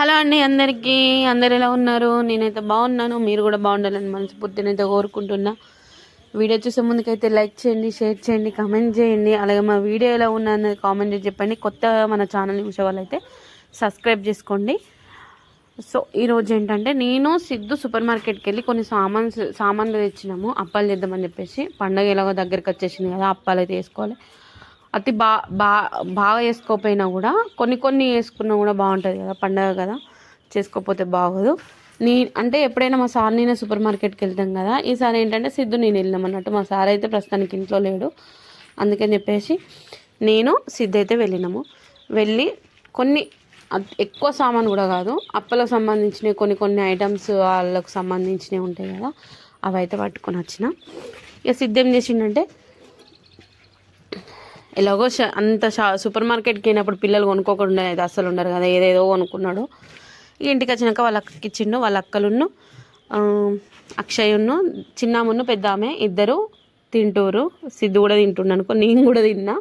Hello అండి అందరికీ. అందరు ఎలా ఉన్నారు? నేనైతే బాగున్నాను. మీరు కూడా బాగుండాలని మనస్ఫూర్తినైతే కోరుకుంటున్నా. వీడియో చూసే ముందుకైతే లైక్ చేయండి షేర్ చేయండి కామెంట్ చేయండి. అలాగే మా వీడియో ఎలా ఉన్నది కామెంట్ చెప్పండి. కొత్త మన ఛానల్ చూసే వాళ్ళైతే సబ్స్క్రైబ్ చేసుకోండి. సో ఈరోజు ఏంటంటే నేను సిద్ధు సూపర్ మార్కెట్కి వెళ్ళి కొన్ని సామాన్స్ సామాన్లు తెచ్చినాము. అప్పాలు చేద్దామని చెప్పేసి. పండగ ఎలాగో దగ్గరికి వచ్చేసింది కదా అప్పాలు అయితే వేసుకోవాలి. అతి బా బా బాగా వేసుకోకపోయినా కూడా కొన్ని కొన్ని వేసుకున్నా కూడా బాగుంటుంది కదా పండగ కదా చేసుకోకపోతే బాగోదు. నీ అంటే ఎప్పుడైనా మా సార్ నేను సూపర్ మార్కెట్కి వెళ్తాం కదా ఈసారి ఏంటంటే సిద్ధు నేను వెళ్ళినాం అన్నట్టు మా సార్ అయితే ప్రస్తుతానికి ఇంట్లో లేడు. అందుకని చెప్పేసి నేను సిద్ధు అయితే వెళ్ళినాము. వెళ్ళి కొన్ని ఎక్కువ సామాన్ కూడా కాదు అప్పలకు సంబంధించినవి కొన్ని కొన్ని ఐటమ్స్ వాళ్ళకు సంబంధించినవి ఉంటాయి కదా అవి అయితే పట్టుకొని వచ్చిన. ఇక సిద్ధం చేసిండంటే ఎలాగో అంత షా సూపర్ మార్కెట్కి వెళ్ళినప్పుడు పిల్లలు కొనుక్కోకుండా అయితే అసలు ఉండరు కదా ఏదేదో కొనుక్కున్నాడు. ఇక ఇంటికి వచ్చినాక వాళ్ళ అక్కకి ఇచ్చిండు వాళ్ళ అక్కలున్ను ఆ, అక్షయ్ను చిన్నామున్ను పెద్ద ఆమె ఇద్దరు తింటూరు. సిద్ధు కూడా తింటుండు అనుకో నేను కూడా తిన్నా.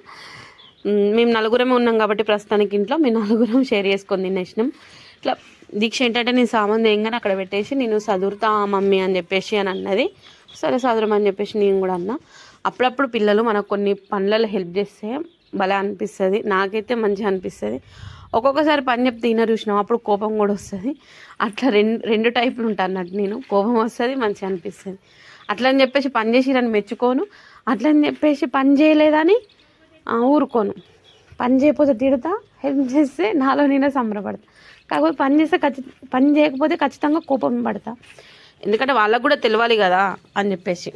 మేము నలుగురమే ఉన్నాం కాబట్టి ప్రస్తుతానికి ఇంట్లో మేము నలుగురం షేర్ చేసుకొని తినేసినాం. ఇట్లా దీక్ష ఏంటంటే నేను సామాన్ తేయంగానే అక్కడ పెట్టేసి నేను చదువుతా మమ్మీ అని చెప్పేసి అని అన్నది. సరే చదురమని చెప్పేసి నేను కూడా అన్నా. అప్పుడప్పుడు పిల్లలు మనకు కొన్ని పనులలో హెల్ప్ చేస్తే భలే అనిపిస్తుంది. నాకైతే మంచిగా అనిపిస్తుంది. ఒక్కొక్కసారి పని చెప్తే తినరు చూసినాం అప్పుడు కోపం కూడా వస్తుంది. అట్లా రెండు రెండు టైపులు ఉంటాను అన్నట్టు నేను. కోపం వస్తుంది మంచిగా అనిపిస్తుంది. అట్లా అని చెప్పేసి పని చేసిరని మెచ్చుకోను. అట్లా అని చెప్పేసి పని చేయలేదని ఊరుకోను. పని చేయకపోతే తిడతా హెల్ప్ చేస్తే నాలో నేనే సంబరపడతా. కాకపోతే పని చేస్తే ఖచ్చి పని చేయకపోతే ఖచ్చితంగా కోపం పడతా. ఎందుకంటే వాళ్ళకు కూడా తెలియాలి కదా అని చెప్పేసి.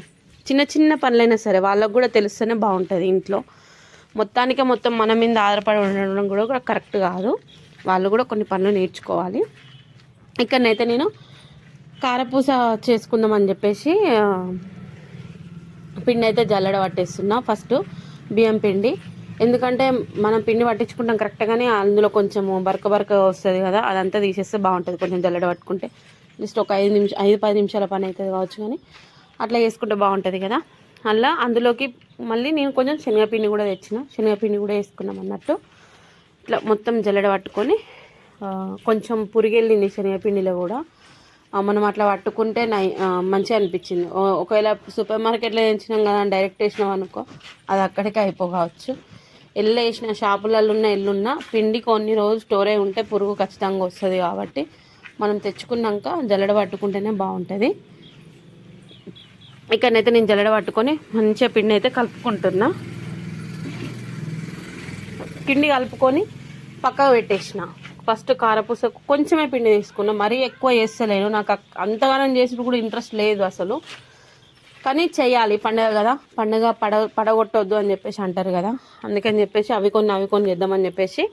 చిన్న చిన్న పనులైనా సరే వాళ్ళకు కూడా తెలిస్తేనే బాగుంటుంది ఇంట్లో. మొత్తానికే మొత్తం మన మీద ఆధారపడి ఉండడం కూడా కూడా కరెక్ట్ కాదు. వాళ్ళు కూడా కొన్ని పనులు నేర్చుకోవాలి. ఇక్కడనైతే నేను కారపూస చేసుకుందామని చెప్పేసి పిండి అయితే జల్లడ పట్టేస్తున్నా. ఫస్ట్ బియ్యం పిండి. ఎందుకంటే మనం పిండి పట్టించుకుంటాం కరెక్ట్గానే అందులో కొంచెం బరక బరక వస్తుంది కదా అదంతా తీసేస్తే బాగుంటుంది. కొంచెం జల్లడ పట్టుకుంటే. జస్ట్ ఒక ఐదు నిమిషం ఐదు పది నిమిషాల పని అవుతుంది కావచ్చు కానీ అట్లా చేసుకుంటే బాగుంటుంది కదా. అలా అందులోకి మళ్ళీ నేను కొంచెం శనగపిండి కూడా తెచ్చిన. శనగపిండి కూడా వేసుకున్నాం అన్నట్టు. ఇట్లా మొత్తం జల్లెడ పట్టుకొని కొంచెం పురిగెళ్ళింది శనగపిండిలో కూడా. మనం అట్లా పట్టుకుంటే నై మంచిగా అనిపించింది. ఒకవేళ సూపర్ మార్కెట్లో తెచ్చినాం కదా డైరెక్ట్ వేసినాం అనుకో అది అక్కడికి అయిపోవచ్చు ఎల్లు వేసిన షాపులలో ఉన్న ఎల్లున్న పిండి కొన్ని రోజులు స్టోర్ అయి ఉంటే పురుగు ఖచ్చితంగా వస్తుంది కాబట్టి మనం తెచ్చుకున్నాక జల్లెడ పట్టుకుంటేనే బాగుంటుంది. ఇక్కడనైతే నేను జల్లెడ పట్టుకొని మంచిగా పిండి అయితే కలుపుకుంటున్నా. పిండి కలుపుకొని పక్కకు పెట్టేసిన. ఫస్ట్ కారపూస కొంచెమే పిండి తీసుకున్నా మరీ ఎక్కువ చేస్తలేను నాకు అంతగానం చేసినప్పుడు కూడా ఇంట్రెస్ట్ లేదు అసలు. కానీ చేయాలి పండగ కదా. పండగ పడ పడగొట్టొద్దు అని చెప్పేసి అంటారు కదా. అందుకని చెప్పేసి అవి కొన్ని అవి కొన్ని చేద్దామని చెప్పేసి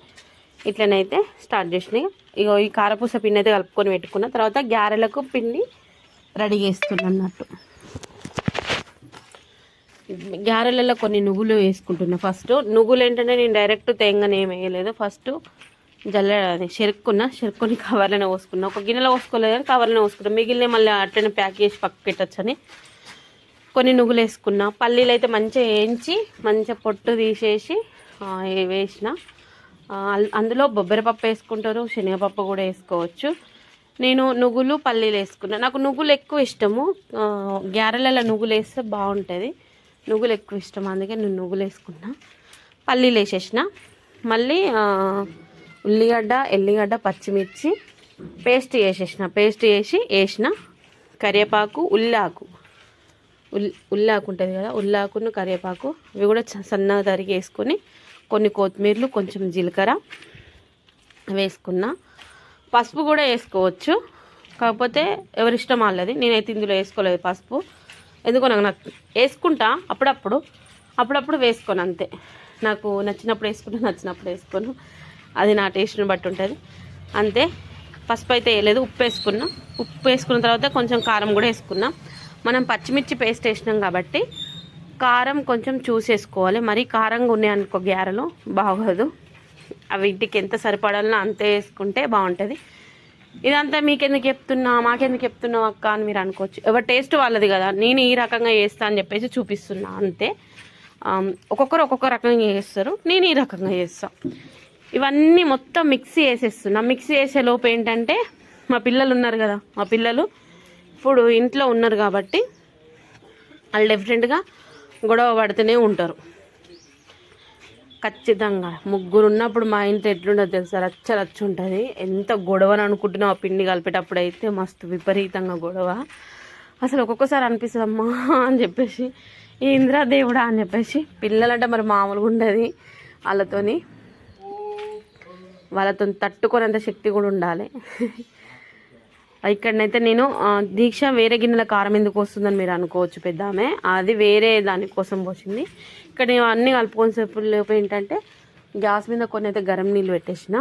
ఇట్లనైతే స్టార్ట్ చేసినాయి. ఇగో ఈ కారపూస పిండి అయితే కలుపుకొని పెట్టుకున్న. తర్వాత గ్యారెలకు పిండి రెడీ చేస్తున్నట్టు అన్నట్టు. గారెలలో కొన్ని నువ్వులు వేసుకుంటున్నా. ఫస్ట్ నువ్వులు ఏంటంటే నేను డైరెక్ట్ తేంగానే ఏం వేయలేదు. ఫస్ట్ జల్ల అది చెరుక్కున్నా చెరుక్కొని కవర్లోనే పోసుకున్నా. ఒక గిన్నెలో పోసుకోలేదు కానీ కవర్లోనే పోసుకున్నా మిగిలిన మళ్ళీ అట్లనే ప్యాక్ చేసి పక్క పెట్టచ్చని కొన్ని నువ్వులు వేసుకున్నా. పల్లీలు అయితే మంచిగా వేయించి మంచిగా పొట్టు తీసేసి వేసిన. అల్- అందులో బొబ్బరిపప్పు వేసుకుంటారు శనగపప్పు కూడా వేసుకోవచ్చు. నేను నువ్వులు పల్లీలు వేసుకున్నా. నాకు నువ్వులు ఎక్కువ ఇష్టము. గ్యారెలలో నువ్వులు వేస్తే బాగుంటుంది. నువ్వులు ఎక్కువ ఇష్టం అందుకే నేను నువ్వులు వేసుకున్నా పల్లీలు వేసేసిన మళ్ళీ ఉల్లిగడ్డ ఎల్లిగడ్డ పచ్చిమిర్చి పేస్ట్ వేసేసిన పేస్ట్ వేసి వేసిన కరివేపాకు ఉల్లాకు. ఉల్ ఉల్లాకు ఉంటుంది కదా ఉల్లాకును కరివేపాకు ఇవి కూడా చ- సన్నగా తరిగి వేసుకొని కొన్ని కొత్తిమీరలు కొంచెం జీలకర్ర వేసుకున్నా. పసుపు కూడా వేసుకోవచ్చు. కాకపోతే ఎవరిష్టం వాళ్ళది. నేనైతే ఇందులో వేసుకోలేదు పసుపు. ఎందుకో నాకు నాకు వేసుకుంటా అప్పుడప్పుడు అప్పుడప్పుడు వేసుకోను అంతే. నాకు నచ్చినప్పుడు వేసుకుంటా నచ్చినప్పుడు వేసుకోను. అది నా టేస్ట్ని బట్టి ఉంటుంది. అంతే. పసుపు అయితే వేయలేదు ఉప్పు వేసుకున్నా. ఉప్పు వేసుకున్న తర్వాత కొంచెం కారం కూడా వేసుకున్నా. మనం పచ్చిమిర్చి పేస్ట్ వేసినాం కాబట్టి కారం కొంచెం చూసేసుకోవాలి మరీ కారంగా ఉన్నాయి అనుకో గ్యారెలు బాగోదు. అవి ఇంటికి ఎంత సరిపడాలనో అంతే వేసుకుంటే బాగుంటుంది. ఇదంతా మీకెందుకు చెప్తున్నా మాకెందుకు చెప్తున్నావు అక్క అని మీరు అనుకోవచ్చు. ఎవరి టేస్ట్ వాళ్ళది కదా. నేను ఈ రకంగా చేస్తా అని చెప్పేసి చూపిస్తున్నా అంతే. ఒక్కొక్కరు ఒక్కొక్క రకంగా చేస్తారు నేను ఈ రకంగా చేస్తాను ఇవన్నీ మొత్తం మిక్సీ వేసేస్తున్నా మిక్సీ వేసే లోపు ఏంటంటే మా పిల్లలు ఉన్నారు కదా మా పిల్లలు ఇప్పుడు ఇంట్లో ఉన్నారు కాబట్టి వాళ్ళు డెఫినెట్గా గొడవ పడుతూనే ఉంటారు. ఖచ్చితంగా. ముగ్గురు ఉన్నప్పుడు మా ఇంట్లో ఎట్లుండదు తెలుసా? రచ్చ రచ్చ ఉంటుంది ఎంత గొడవని అనుకుంటున్నావు ఆ పిండి కలిపేటప్పుడు అయితే మస్తు విపరీతంగా గొడవ. అసలు ఒక్కొక్కసారి అనిపిస్తుంది అమ్మా అని చెప్పేసి ఈ దేవుడా అని చెప్పేసి. పిల్లలంటే మరి మామూలుగా ఉండదు వాళ్ళతోని. వాళ్ళతో తట్టుకునేంత శక్తి కూడా ఉండాలి. ఇక్కడనైతే నేను దీక్ష వేరే గిన్నెల కారం ఎందుకు వస్తుందని మీరు అనుకోవచ్చు పెద్ద ఆమె అది వేరే దానికోసం పోసింది. ఇక్కడ నేను అన్నీ కలుపుకొని సేపు లోపు ఏంటంటే గ్యాస్ మీద కొన్ని అయితే గరం నీళ్ళు పెట్టేసిన.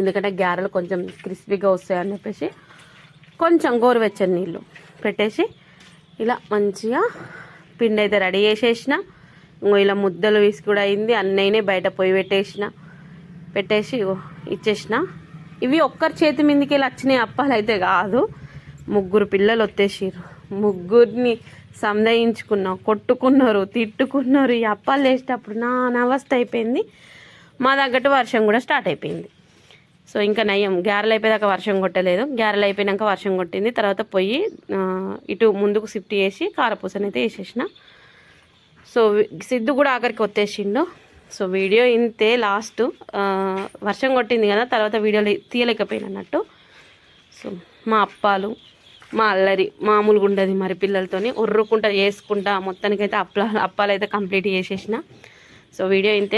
ఎందుకంటే గ్యారెలు కొంచెం క్రిస్పీగా వస్తాయని చెప్పేసి కొంచెం గోరువెచ్చని నీళ్ళు పెట్టేసి ఇలా మంచిగా పిండి అయితే రెడీ చేసేసిన. ఇలా ముద్దలు వేసి కూడా అయింది. అన్నయ్యనే బయట పొయ్యి పెట్టేసిన. పెట్టేసి ఇచ్చేసినా ఇచ్చేసిన. ఇవి ఒక్కరి చేతి మీదకి వెళ్ళి వచ్చినాయి అప్పాలు అయితే కాదు. ముగ్గురు పిల్లలు వచ్చేసారు ముగ్గురిని సందయించుకున్నాం కొట్టుకున్నారు తిట్టుకున్నారు. ఈ అప్పాలు చేసేటప్పుడు నా అనవస్థ అయిపోయింది. మా తగ్గట్టు వర్షం కూడా స్టార్ట్ అయిపోయింది. సో ఇంకా నయం. గ్యారెలు అయిపోయాక వర్షం కొట్టలేదు. గ్యారెలు అయిపోయినాక వర్షం కొట్టింది. తర్వాత పోయి ఇటు ముందుకు షిఫ్ట్ చేసి కారపూసనైతే వేసేసిన. సో సిద్ధు కూడా ఆఖరికి వచ్చేసిండు సో వీడియో ఇంతే లాస్ట్ వర్షం కొట్టింది కదా తర్వాత వీడియోలు తీయలేకపోయిన అన్నట్టు. సో మా అప్పాలు మా అల్లరి మామూలుగా ఉండదు మరి పిల్లలతోని ఉర్రుకుంటా చేసుకుంటా మొత్తానికైతే అప్పాలు అప్పాలు అయితే కంప్లీట్ చేసేసిన. సో వీడియో ఇంతే.